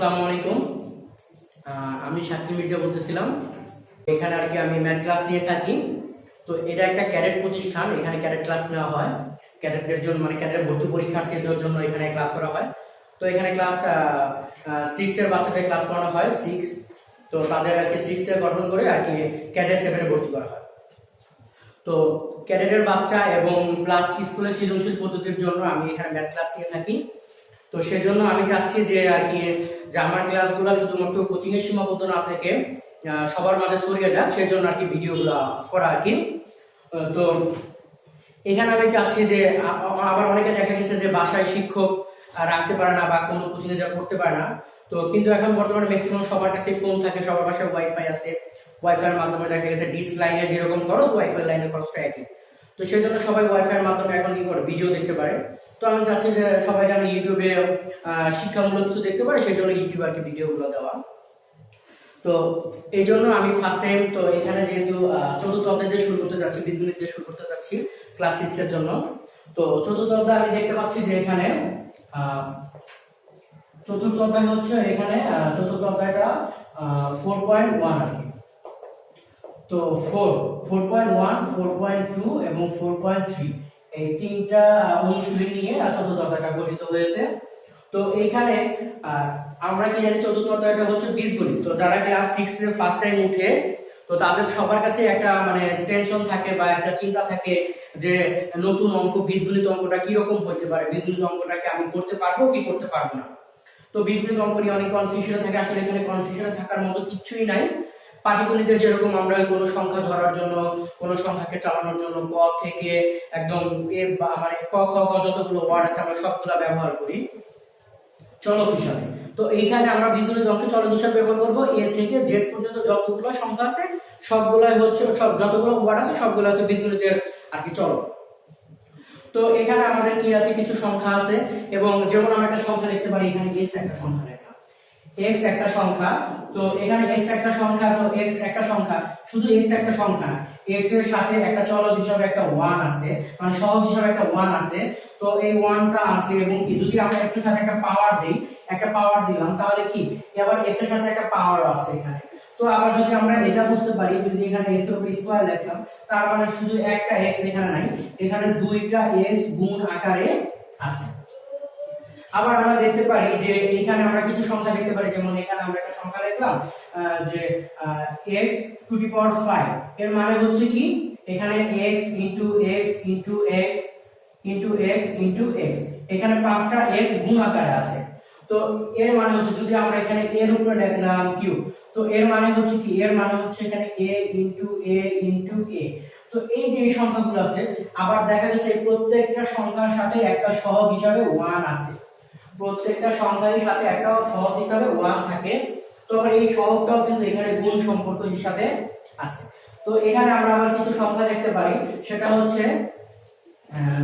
আসসালামু আলাইকুম। আমি শাকিল মির্জা বলতেছিলাম। এখানে আর কি আমি ম্যাথ ক্লাস নিয়ে থাকি। তো এটা একটা ক্যাডেট প্রতিষ্ঠান, এখানে ক্যাডেট ক্লাস নেওয়া হয়। ক্যাডেটদের জন্য মানে ক্যাডেট ভর্তি পরীক্ষার্থীদের জন্য এখানে ক্লাস করা হয়। তো এখানে ক্লাস সিক্স এর বাচ্চাদের ক্লাস করানো হয় সিক্স তো তাদের আর কি সিক্স গঠন করে আর কি ক্যাডেট সেভেনে ভর্তি করা হয়। তো ক্যাডেটের বাচ্চা এবং প্লাস স্কুলের সৃজনশীল পদ্ধতির জন্য আমি এখানে ম্যাথ ক্লাস নিয়ে থাকি। তো সেজন্য আমি চাচ্ছি যে আর কি, যে আমার ক্লাসগুলো শুধুমাত্র কোচিং এর সীমাবদ্ধ না থেকে সবার মাঝে ছড়িয়ে যাক, সেজন্য আর কি ভিডিওগুলো করা আর কি। তো এখানে আমি চাচ্ছি যে আবার অনেকে দেখা গেছে যে বাসায় শিক্ষক রাখতে পারে না বা কোনো কোচিং এ যা পড়তে পারে না। তো কিন্তু এখন বর্তমানে ম্যাক্সিমাম সবার কাছে ফোন থাকে, সবার বাসায় ওয়াইফাই আছে। ওয়াইফাই এর মাধ্যমে দেখা গেছে ডিস লাইনে যেরকম খরচ ওয়াইফাই লাইনে খরচটা একই। তো সেই জন্য সবাই ওয়াইফাই এর মাধ্যমে এখন কি করে? ভিডিও দেখতে পারে। তো আমি চাচ্ছি যে সবাই যেন ইউটিউবে শিক্ষামূলক কিছু দেখতে পারে, সেই জন্য ইউটিউবে আর কি ভিডিওগুলো দেওয়া। তো এই জন্য আমি ফার্স্ট টাইম তো এখানে যেহেতু চতুর্থ অধ্যায় দিয়ে শুরু করতে যাচ্ছি বীজগণিত দিয়ে শুরু করতে যাচ্ছি ক্লাস সিক্স এর জন্য। তো চতুর্থ অধ্যায় আমি দেখতে পাচ্ছি যে এখানে চতুর্থ অধ্যায় হচ্ছে এখানে চতুর্থ অধ্যায়টা ফোর পয়েন্ট ওয়ান তো four four point one four point two এবং ফোর পয়েন্ট থ্রি এই তিনটা অনুশীলনী নিয়ে চতুর্থ অধ্যায়টা গঠিত হয়েছে। তো এইখানে আহ, আমরা কি জানি চতুর্থ অধ্যায়টা হচ্ছে বীজগণিত। তো যারা ক্লাস সিক্স ফার্স্ট টাইম উঠে তো তাদের সবার কাছে একটা মানে টেনশন থাকে বা একটা চিন্তা থাকে যে নতুন অঙ্ক বীজগণিত অঙ্কটা কীরকম হতে পারে? বীজগণিত অঙ্কটাকে আমি করতে পারব কি করতে পারব না? তো বীজগণিত অঙ্ক নিয়ে অনেক কনফিউশনে থাকে। আসলে এখানে কনফিউশনে থাকার মতো কিচ্ছুই নাই। পাটিগণিতে যেরকম আমরা কোনো সংখ্যা ধরার জন্য, কোনো সংখ্যাকে চালানোর জন্য ক থেকে একদম এ মানে ক, খ, গ যতগুলো ওয়ার্ড আছে আমরা সবগুলো ব্যবহার করি। চলক হিসাবে। তো এইখানে আমরা বীজগণিত অঙ্কে চলক হিসাবে ব্যবহার করব। এর থেকে জেড পর্যন্ত যতগুলো সংখ্যা আছে, সবগুলাই হচ্ছে, সব যতগুলো ওয়ার্ড আছে, সবগুলো আছে বীজগণিতের আর কি চলক। তো এখানে আমাদের কি আছে? কিছু সংখ্যা আছে এবং যেমন আমরা একটা সংখ্যা লিখতে পারি, এখানে x একটা সংখ্যা। X একটা সংখ্যা, তো এখানে x একটা সংখ্যা, তো x একটা সংখ্যা, শুধু x একটা সংখ্যা। x এর সাথে একটা চলক হিসাবে একটা 1 আছে মানে সহগ হিসাবে একটা 1 আছে, তো এই 1টা আছে এবং যদি আমরা x এর সাথে একটা পাওয়ার দেই, একটা পাওয়ার দিলাম, তাহলে কি? x এর সাথে একটা আছে এখানে। তো আবার যদি আমরা এটা বুঝতে পারি, যদি এখানে x এর উপর স্কয়ার লিখলাম, তার মানে শুধু একটা x এখানে নাই, এখানে দুইটা x গুণ আকারে আছে। আবার আমরা দেখতে পারি যে এখানে আমরা কিছু সংখ্যা দেখতে পারি, যেমন এখানে আমরা একটা সংখ্যা লিখলাম যে x টু দি পাওয়ার 5 এর মানে হচ্ছে কি? এখানে x x x x into x, এখানে পাঁচটা x গুণ আকারে আছে। তো এর মানে হচ্ছে যদি আমরা এখানে a এর উপরে লিখলাম q, তো এর মানে হচ্ছে কি? এর মানে হচ্ছে এখানে a a a তো এই যে সংখ্যাগুলো আছে, আবার দেখা গেছে প্রত্যেকটা সংখ্যার সাথে একটা সহগ হিসাবে 1 আছে। প্রত্যেকটা সংখ্যার সাথে একটা সহগ হিসাবে 1 থাকে। তো আবার এই সহগটাও কিন্তু এখানে গুণ সম্পর্ক হিসাবে আছে। তো এখানে আমরা আবার কিছু সংখ্যা দেখতে পারি। সেটা হচ্ছে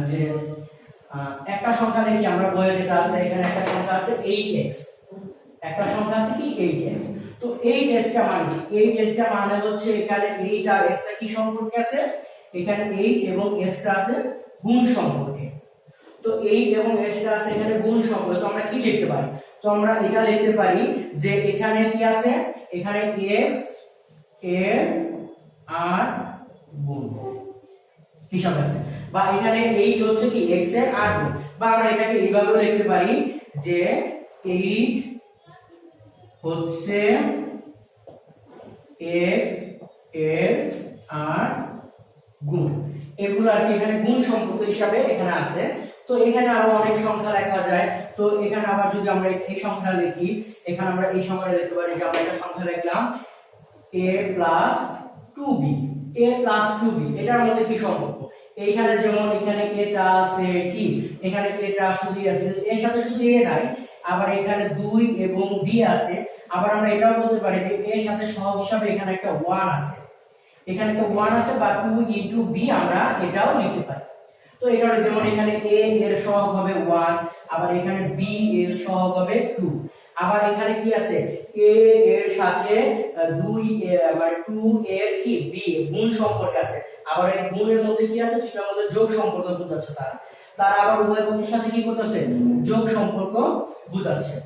যে একটা সংখ্যা দেখি আমরা বইয়ে যেটা আছে, এখানে একটা সংখ্যা আছে 8x একটা সংখ্যা আছে কি 8x তো 8x টা মানে কি? 8x টা মানে হচ্ছে এখানে 8 আর x টা কি সম্পর্কে আছে? এখানে 8 এবং x টা আছে গুণ সম্পর্কে। তো 8 এবং x টা আছে এখানে গুণ সম্পর্কে তো আমরা কি লিখতে পারি? তো আমরা এটা লিখতে পারি যে এখানে কি আছে? এখানে x এর? আর গুণ। হিসাব আছে। বা এখানে এইট হচ্ছে কি, x এর আর গুণ। বা আমরা এটাকে এইভাবেও লিখতে পারি যে 8 হচ্ছে x এর আর গুণ। এগুলো আর কি এখানে গুণ সম্পর্ক হিসাবে এখানে আছে। তো এখানে আরও অনেক সংখ্যা লেখা যায়। তো এখানে আবার যদি আমরা এই সংখ্যা লিখি, এখানে আমরা এই সংখ্যাটা লিখতে পারি যে আমরা একটা সংখ্যা লিখলাম a plus two B A plus two B এটার মধ্যে কি সম্পর্ক? এইখানে যেমন এখানে এটা আছে কি? এখানে এটা শুধু আছে এর সাথে শুধু এ নাই, আবার এখানে দুই এবং বি আছে। আবার আমরা এটাও বলতে পারি যে এর সাথে সহগ হিসাবে এখানে একটা ওয়ান আছে। এখানে একটা ওয়ান আছে, বা টু ইন্টু বি আমরা এটাও লিখতে পারি। তো এটা যেমন এখানে এ এর সহগ হবে 1 আবার এখানে বি এর সহগ হবে 2 আবার এখানে কি আছে? এ এর সাথে দুই আবার 2 এর কি? বি গুণ সম্পর্ক আছে। আবার এই গুণের মধ্যে কি আছে? দুইটার মধ্যে যোগ সম্পর্ক বুঝাচ্ছে তার। তার আবার উভয় পক্ষের সাথে কি করতেছে? যোগ সম্পর্ক বুঝাচ্ছে।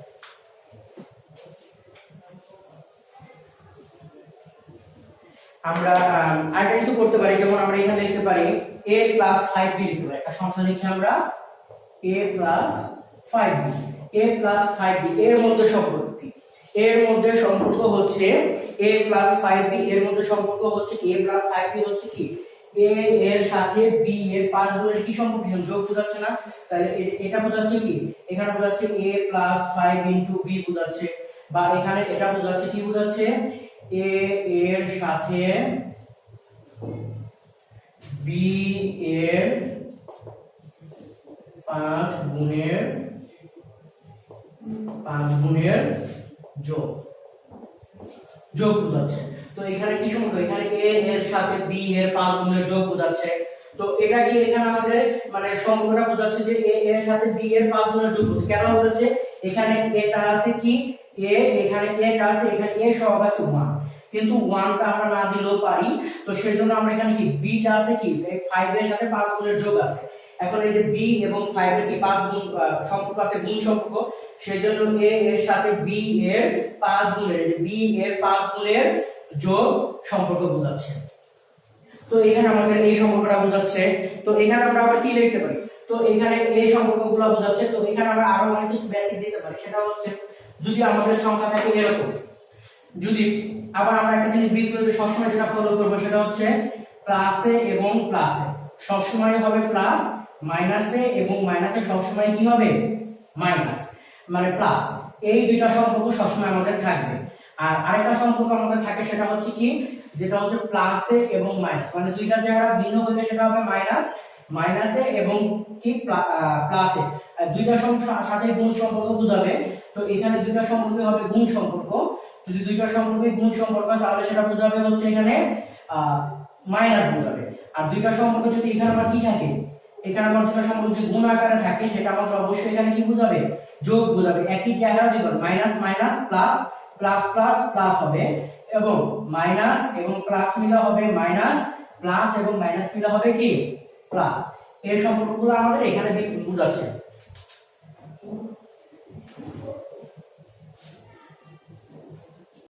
আমরা আর করতে পারি, যেমন আমরা এখানে লিখতে পারি a প্লাস ফাইভ বি লিখতে পারি। একটা সংখ্যা লিখি আমরা a plus five B a plus five এর মধ্যে সম্পর্ক কি এর মধ্যে সম্পর্ক হচ্ছে a প্লাস ফাইভ এর মধ্যে সম্পর্ক হচ্ছে a প্লাস ফাইভ হচ্ছে কি? A এর সাথে b এর পাঁচ গুণের কি সম্পর্ক যোগ বোঝাচ্ছে না। তাহলে এ- এটা বোঝাচ্ছে কি? এখানে বোঝাচ্ছে a plus five into B বোঝাচ্ছে। বা এখানে এটা বোঝাচ্ছে কি বোঝাচ্ছে? A এর সাথে b এর পাঁচ গুণের পাঁচ গুণের যোগ। যোগ বোঝাচ্ছে। তো এখানে কি সম্পর্ক এখানে a এর সাথে b এর পাঁচ গুণের যোগ বোঝাচ্ছে। তো এটা কি এখানে আমাদের মানে সম্পর্কটা বোঝাচ্ছে যে a এর সাথে b এর পাঁচ গুণের যোগ বোঝাচ্ছে? কেন বোঝাচ্ছে? এখানে এটা আছে কি? A, এখানে এটা আছে, এখানে a সহ আছে 1 কিন্তু 1 টা আমরা না দিলেও পারি। তো সেজন্য আমরা এখানে কি b টা আছে কি? 5 এর সাথে 5 গুণের যোগ আছে। এখন এই যে b এবং 5 এর কি 5 গুণ সম্পর্ক আছে, গুণ সম্পর্ক? সেজন্য a এর সাথে b এর 5 গুণের b এর 5 গুণের যোগ সম্পর্ক বোঝাচ্ছে। তো এখানে আমাদের এই সম্পর্কটা বোঝাচ্ছে। তো এখানে আমরা আবার কি লিখতে পারি? তো এখানে এই সম্পর্কগুলো বোঝাচ্ছে। তো এখানে আমরা আরও অনেক কিছু বেসিক দিতে পারি। সেটা হচ্ছে, যদি আমাদের সংখ্যা থাকে এরকম, যদি আবার আমরা একটা জিনিস বীজগণিতে সবসময় যেটা ফলো করব সেটা হচ্ছে প্লাসে এবং প্লাসে সবসময় হবে প্লাস মাইনাসে এবং মাইনাসে সবসময় কি হবে? মাইনাস মানে প্লাস এই দুইটা সম্পর্ক সবসময় আমাদের থাকবে। আর আরেকটা সম্পর্ক আমাদের থাকে সেটা হচ্ছে কি? যেটা হচ্ছে প্লাসে এবং মাইনাস মানে দুইটা জায়গা ভিন্ন হলে সেটা হবে মাইনাস মাইনাসে এবং কি? প্লাসে দুইটা সাথে গুণ সম্পর্ক বোঝাবে। তো এখানে দুইটা সম্পর্ক হবে গুণ সম্পর্ক। যদি দুইটা সম্পর্কে গুণ সম্পর্ক হয়, তাহলে সেটা বোঝাবে হচ্ছে এখানে মাইনাস বোঝাবে। আর দুইটা সম্পর্ক যদি এখানে আমার কি থাকে, এখানে আমার দুটো সম্পর্ক যদি গুণ আকারে থাকে, সেটা আমাদের অবশ্যই এখানে কি বোঝাবে? যোগ বোঝাবে। একই জায়গায় দিব minus minus plus plus plus plus হবে। এবং মাইনাস এবং প্লাস মিলা হবে মাইনাস প্লাস এবং মাইনাস মিলা হবে কি? প্লাস এই সম্পর্কগুলো আমাদের এখানে বোঝাচ্ছে।